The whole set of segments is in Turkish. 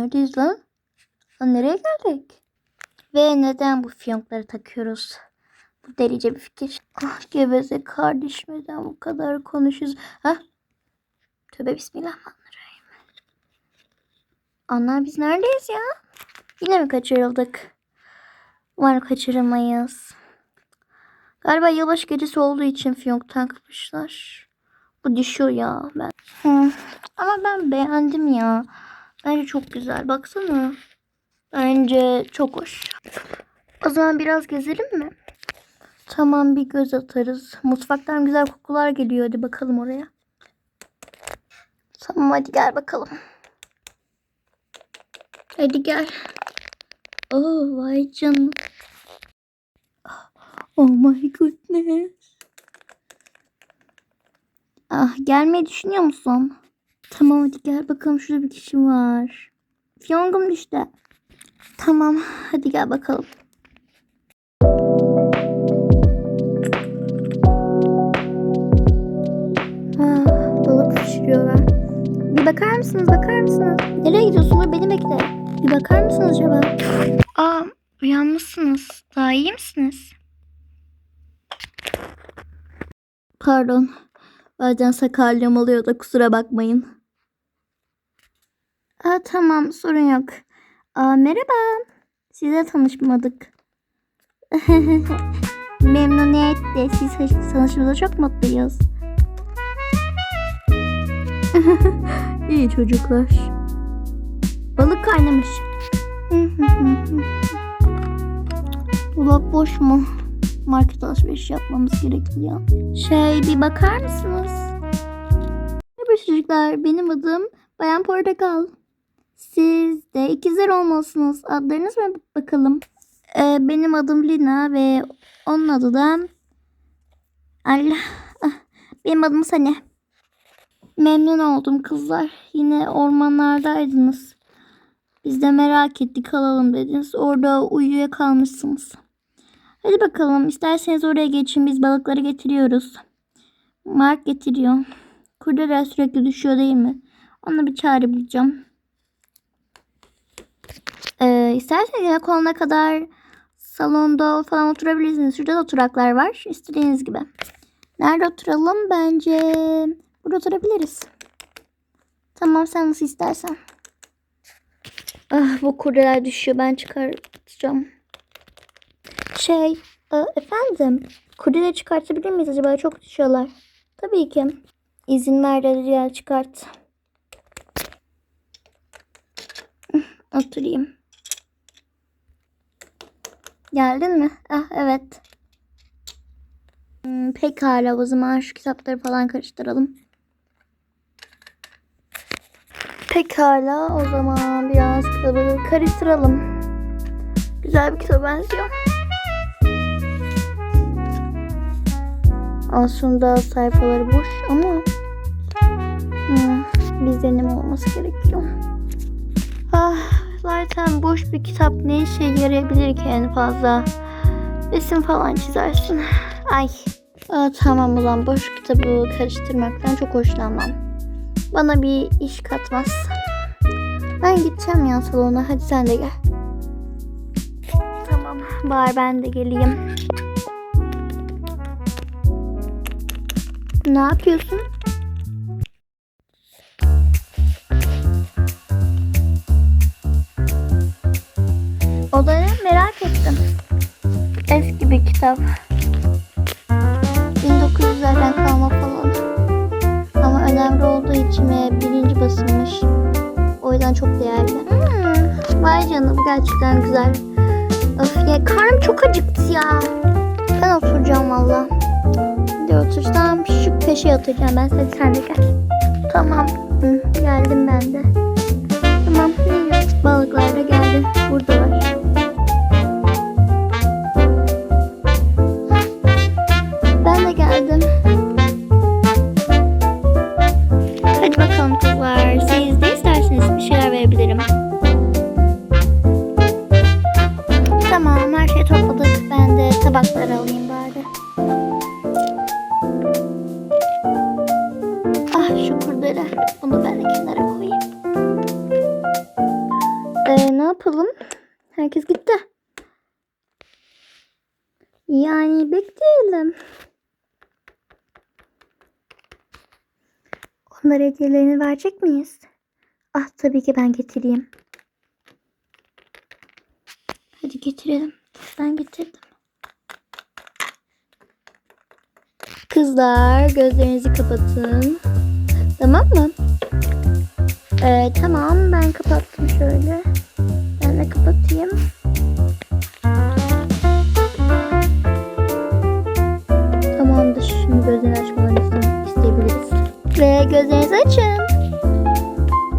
Neredeyiz lan? Lan nereye geldik? Ve neden bu fiyonkları takıyoruz? Bu delice bir fikir. Ah geveze kardeşim neden bu kadar konuşuyoruz? Ha? Tövbe bismillahirrahmanirrahim. Ana biz neredeyiz ya? Yine mi kaçırıldık? Umarım kaçırılmayız. Galiba yılbaşı gecesi olduğu için fiyonk takmışlar. Bu düşüyor ya ben. Hı. Ama ben beğendim ya. Bence çok güzel. Baksana. Bence çok hoş. O zaman biraz gezelim mi? Tamam bir göz atarız. Mutfaktan güzel kokular geliyor. Hadi bakalım oraya. Tamam hadi gel bakalım. Hadi gel. Oh vay canına. Oh my goodness. Ah gelmeyi düşünüyor musun? Tamam hadi gel bakalım şurada bir kişi var. Fiyongum düştü. Tamam hadi gel bakalım. Ha, balık pişiriyorlar. Bir bakar mısınız bakar mısınız? Nereye gidiyorsunuz beni bekle. Bir bakar mısınız acaba? Aa uyanmışsınız. Daha iyi misiniz? Pardon. Bazen sakarlığım oluyor da kusura bakmayın. Aa, tamam sorun yok. Aa, merhaba. Size tanışmadık. Memnuniyetle siz tanışmada çok mutluyuz. İyi çocuklar. Balık kaynamış. Dolap boş mu? Market alışveriş yapmamız gerekiyor. Şey bir bakar mısınız? Merhaba çocuklar. Benim adım Bayan Portakal. Siz de ikizler olmalısınız. Adlarınız mı bakalım? Ee, benim adım Lina ve onun adı da Allah. Ah, benim adım Sane. Memnun oldum kızlar. Yine ormanlardaydınız. Biz de merak ettik kalalım dediniz. Orada uyuya kalmışsınız. Hadi bakalım isterseniz oraya geçin biz balıkları getiriyoruz. Mark getiriyor. Kurdele sürekli düşüyor değil mi? Ona bir çare bulacağım. İsterseniz yemek olana kadar salonda falan oturabilirsiniz. Şurada da oturaklar var. İstediğiniz gibi. Nerede oturalım? Bence burada oturabiliriz. Tamam sen nasıl istersen. Ah bu kurdeler düşüyor. Ben çıkartacağım. Şey e, efendim kurdele çıkartabilir miyiz acaba? Çok düşüyorlar. Tabii ki. İzin ver de çıkart. Oturayım. Geldin mi? Ah evet. Hmm, pekala o zaman şu kitapları falan karıştıralım. Pekala o zaman biraz kitabı karıştıralım. Güzel bir kitap benziyor. Aslında sayfaları boş ama hmm, bir izlenim olması gerekiyor. Ah, zaten boş bir kitap ne işe yarayabilir ki en fazla? Resim falan çizersin. Ay. Aa, tamam ulan boş kitabı karıştırmaktan çok hoşlanmam. Bana bir iş katmaz. Ben gideceğim ya salona. Hadi sen de gel. Tamam. Bari ben de geleyim. Ne yapıyorsun? Odanı merak ettim. Eski bir kitap. 1900'lerden kalma falan. Ama önemli olduğu için ve birinci basılmış. O yüzden çok değerli. Hmm, vay canına bu gerçekten güzel. Öf ya karnım çok acıktı ya. Ben oturacağım valla. Hadi otur. Tamam şu köşeye oturacağım ben. Hadi sen de gel. Tamam. Hı, geldim ben de. Herkes gitti. Yani bekleyelim. Onlara hediyelerini verecek miyiz? Ah tabii ki ben getireyim. Hadi getirelim. Ben getirdim. Kızlar gözlerinizi kapatın. Tamam mı? Ee, tamam ben kapattım şöyle. De kapatayım. Tamamdır. Şimdi gözlerini açmalarını isteyebiliriz. Ve gözlerinizi açın.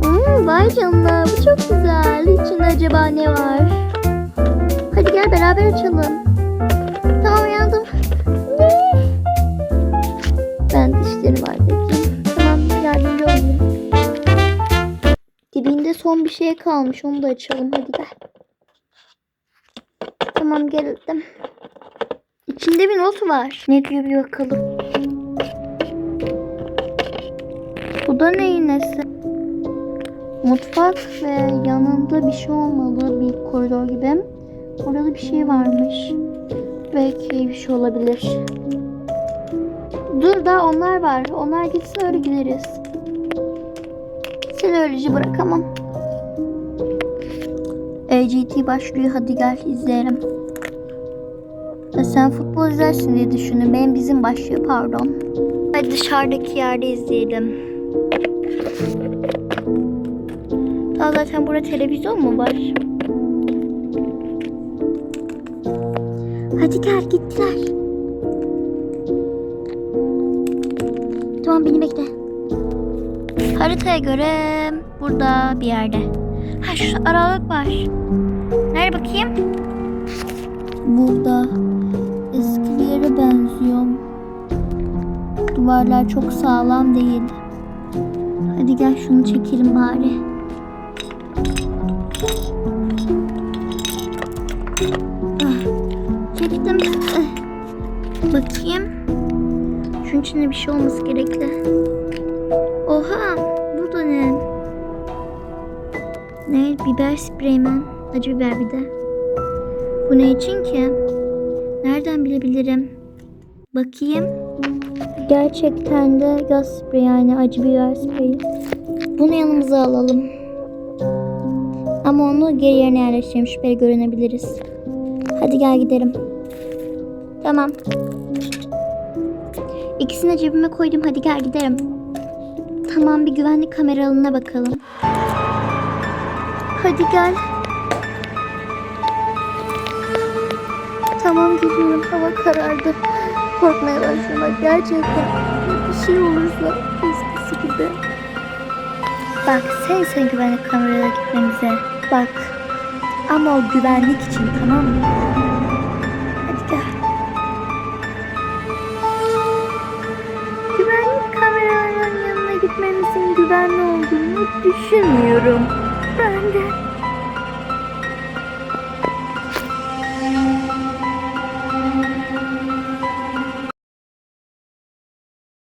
Hmm, vay canına bu çok güzel. İçinde acaba ne var? Hadi gel beraber açalım. Son bir şey kalmış. Onu da açalım. Hadi gel. Tamam geldim. İçinde bir not var. Ne diyor bir bakalım. Bu da neyin nesi? Mutfak ve yanında bir şey olmalı. Bir koridor gibi. Orada bir şey varmış. Belki bir şey olabilir. Dur da onlar var. Onlar gitsin öyle gideriz. Seni öylece bırakamam. EGT başlıyor. Hadi gel izleyelim. Ya sen futbol izlersin diye düşündüm. Benim dizim başlıyor pardon. Hadi dışarıdaki yerde izleyelim. Daha zaten burada televizyon mu var? Hadi gel gittiler. Tamam beni bekle. Haritaya göre burada bir yerde. Ha şu aralık var. Nerede bakayım? Burada. Eski bir yere benziyor. Duvarlar çok sağlam değil. Hadi gel şunu çekelim bari. Ah, Çektim. Ah. Bakayım. Şunun içinde bir şey olması gerekli. Biber spreyi mi? Acı biber bir de. Bu ne için ki? Nereden bilebilirim? Bakayım. Gerçekten de gaz spreyi yani acı biber spreyi. Bunu yanımıza alalım. Ama onu geri yerine yerleştirelim. Şüpheli görünebiliriz. Hadi gel gidelim. Tamam. İkisini de cebime koydum. Hadi gel gidelim. Tamam bir güvenlik kameralarına bakalım. Hadi gel. Tamam gidiyorum. Hava karardı. Korkmaya başladım. Gerçekten bir şey olursa eskisi gibi. Bak sen sen güvenlik kameralara gitmemize. Bak. Ama o güvenlik için tamam mı? Hadi gel. Güvenlik kameralarının yanına gitmemizin güvenli olduğunu düşünmüyorum. Ben de.